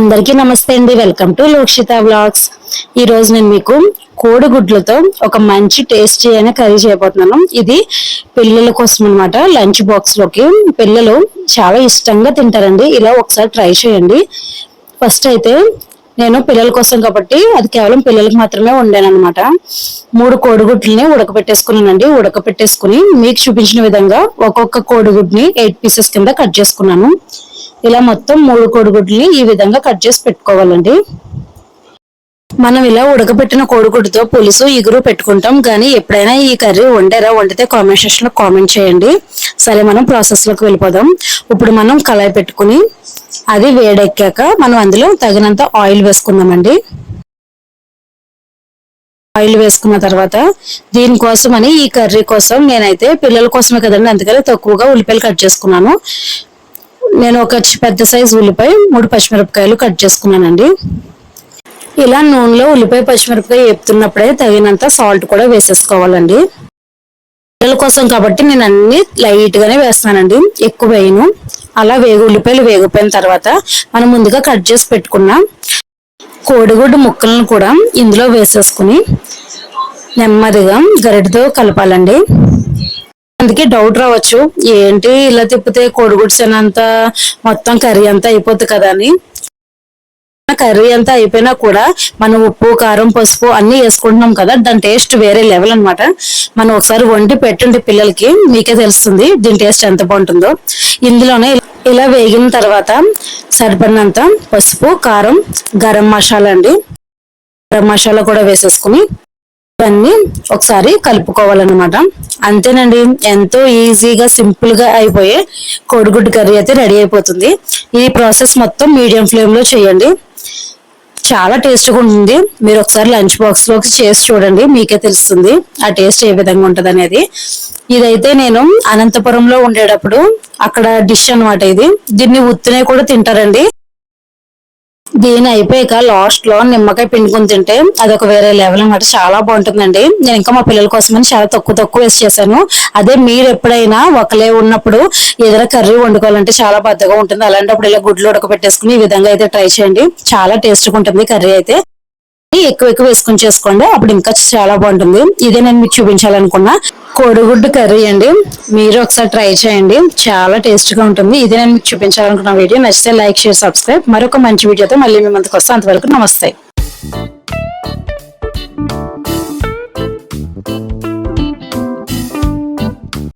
అందరికీ నమస్తే అండి. వెల్కమ్ టు లోక్షిత వ్లాగ్స్ ఈ రోజు నేను మీకు కోడిగుడ్లతో ఒక మంచి టేస్టీ అయిన కర్రీ చేయబోతున్నాను. ఇది పిల్లల కోసం అనమాట లంచ్ బాక్స్లోకి పిల్లలు చాలా ఇష్టంగా తింటారండి. ఇలా ఒకసారి ట్రై చేయండి. ఫస్ట్ అయితే నేను పిల్లల కోసం కాబట్టి అది కేవలం పిల్లలకు మాత్రమే వండాను మూడు కోడిగుడ్లని ఉడకబెట్టేసుకున్నానండి ఉడకబెట్టేసుకుని మీకు చూపించిన విధంగా ఒక్కొక్క కోడిగుడ్ని ఎయిట్ పీసెస్ కింద కట్ చేసుకున్నాను. ఇలా మొత్తం మూడు కోడిగుడ్లని ఈ విధంగా కట్ చేసి పెట్టుకోవాలండి. మనం ఇలా ఉడకబెట్టిన కోడిగుడ్డుతో పులుసు ఇగురు పెట్టుకుంటాం. కానీ ఎప్పుడైనా ఈ కర్రీ వండారా వండితే కామెంట్ సెక్షన్ కామెంట్ చేయండి. సరే మనం ప్రాసెస్లోకి వెళ్ళిపోదాం. ఇప్పుడు మనం కళాయి పెట్టుకుని అది వేడెక్కాక మనం అందులో తగినంత ఆయిల్ వేసుకుందామండి. ఆయిల్ వేసుకున్న తర్వాత దీనికోసం అని ఈ కర్రీ కోసం నేనైతే పిల్లల కోసమే కదండి అందుకని తక్కువగా ఉల్లిపాయలు కట్ చేసుకున్నాను. నేను ఒక పెద్ద సైజు ఉల్లిపాయ మూడు పచ్చిమిరపకాయలు కట్ చేసుకున్నానండి. ఇలా నూనెలో ఉల్లిపాయ పచ్చిమిరపకాయ వేపుతున్నప్పుడే తగినంత సాల్ట్ కూడా వేసేసుకోవాలండి. పిల్లల కోసం కాబట్టి నేను అన్ని లైట్ గానే వేస్తానండి ఎక్కువ వేయను. అలా వేగు ఉల్లిపాయలు వేగిపోయిన తర్వాత మనం ముందుగా కట్ చేసి పెట్టుకున్న కోడిగుడ్డు ముక్కలను కూడా ఇందులో వేసేసుకుని నెమ్మదిగా గరిటతో కలపాలండి. అందుకే డౌట్ రావచ్చు. ఏంటి ఇలా తిప్పితే కోడిగుడ్స్ మొత్తం కర్రీ అంతా అయిపోద్ది కదా అని. కర్రీ అంతా అయిపోయినా కూడా మనం ఉప్పు కారం పసుపు అన్ని వేసుకుంటున్నాం కదా దాని టేస్ట్ వేరే లెవెల్ అనమాట మనం ఒకసారి వండి పెట్టండి పిల్లలకి మీకే తెలుస్తుంది దీని టేస్ట్ ఎంత బాగుంటుందో. ఇందులోనే ఇలా వేగిన తర్వాత సరిపడినంత పసుపు కారం గరం మసాలా అండి. గరం మసాలా కూడా వేసేసుకుని అన్ని ఒకసారి కలుపుకోవాలన్నమాట. అంతేనండి ఎంతో ఈజీగా సింపుల్గా అయిపోయే కోడిగుడ్డు కర్రీ అయితే రెడీ అయిపోతుంది. ఈ ప్రాసెస్ మొత్తం మీడియం ఫ్లేమ్లో చేయండి. చాలా టేస్ట్గా ఉంటుంది. మీరు ఒకసారి లంచ్ బాక్స్లోకి చేసి చూడండి మీకే తెలుస్తుంది ఆ టేస్ట్ ఏ విధంగా ఉంటుంది అనేది ఇదైతే నేను అనంతపురంలో ఉండేటప్పుడు అక్కడ డిష్ అనమాట ఇది. దీన్ని ఉత్తినే కూడా తింటారండి. దీని అయిపోయాక లాస్ట్లో నిమ్మకాయ పిండుకుని తింటే అదొక వేరే లెవెల్ అనమాట చాలా బాగుంటుందండి. నేను ఇంకా మా పిల్లల కోసమని చాలా తక్కువ తక్కువ వేసి చేశాను. అదే మీరు ఎప్పుడైనా ఒకలే ఉన్నప్పుడు ఏదైనా కర్రీ వండుకోవాలంటే చాలా బద్దగా ఉంటుంది. అలాంటప్పుడు ఇలా గుడ్లు ఉడకబెట్టేసుకుని ఈ విధంగా అయితే ట్రై చేయండి. చాలా టేస్ట్గా ఉంటుంది కర్రీ అయితే. ఎక్కువ ఎక్కువ వేసుకొని చేసుకోండి. అప్పుడు ఇంకా చాలా బాగుంటుంది. ఇదే నేను మీకు చూపించాలనుకున్నా. కోడిగుడ్డు కర్రీ అండి. మీరు ఒకసారి ట్రై చేయండి. చాలా టేస్ట్గా ఉంటుంది. ఇదే నేను మీకు చూపించాలనుకున్న వీడియో. నచ్చితే లైక్ షేర్ సబ్స్క్రైబ్. మరొక మంచి వీడియోతో మళ్ళీ మీ ముందుకు వస్తాం అంతవరకు నమస్తే.